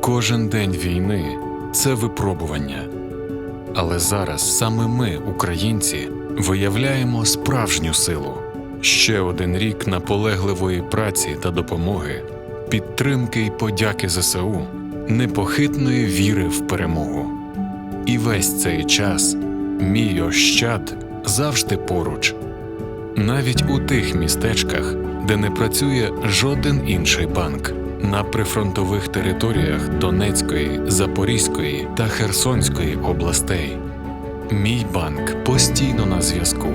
Кожен день війни це випробування. Але зараз саме ми, українці, виявляємо справжню силу. Ще один рік наполегливої праці та допомоги, підтримки й подяки ЗСУ, непохитної віри в перемогу. І весь цей час мій ощад завжди поруч, навіть у тих містечках, де не працює жоден інший банк, на прифронтових територіях Донецької, Запорізької та Херсонської областей. Мій банк постійно на зв'язку.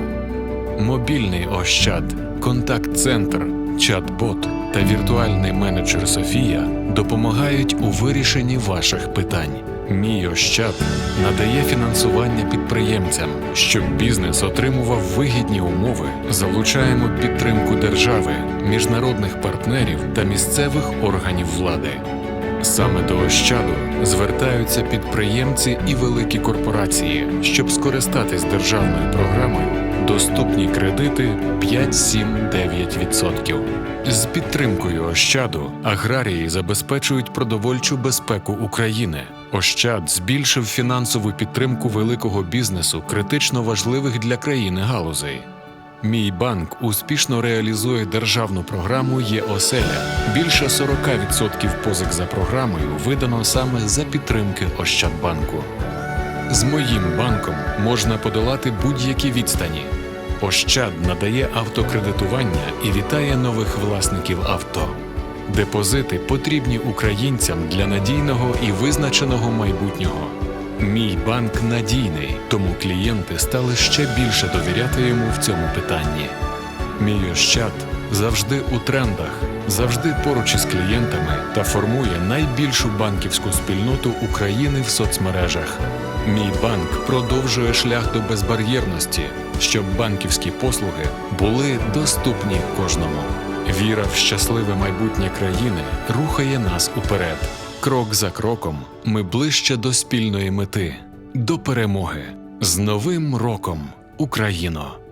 Мобільний Ощад, контакт-центр, чат-бот та віртуальний менеджер Софія допомагають у вирішенні ваших питань. Мій Ощад надає фінансування підприємцям, щоб бізнес отримував вигідні умови. Залучаємо підтримку держави, міжнародних партнерів та місцевих органів влади. Саме до Ощаду звертаються підприємці і великі корпорації, щоб скористатись державною програмою Доступні кредити 5-7-9%. З підтримкою Ощаду аграрії забезпечують продовольчу безпеку України. Ощад збільшив фінансову підтримку великого бізнесу критично важливих для країни галузей. Мій банк успішно реалізує державну програму «Є-оселя». Більше 40% позик за програмою видано саме за підтримки Ощадбанку. З моїм банком можна подолати будь-які відстані. Ощад надає автокредитування і вітає нових власників авто. Депозити потрібні українцям для надійного і визначеного майбутнього. Мій банк надійний, тому клієнти стали ще більше довіряти йому в цьому питанні. Мій Ощад завжди у трендах, завжди поруч із клієнтами та формує найбільшу банківську спільноту України в соцмережах. Мій банк продовжує шлях до безбар'єрності, щоб банківські послуги були доступні кожному. Віра в щасливе майбутнє країни рухає нас уперед. Крок за кроком ми ближче до спільної мети, до перемоги. З Новим роком, Україно!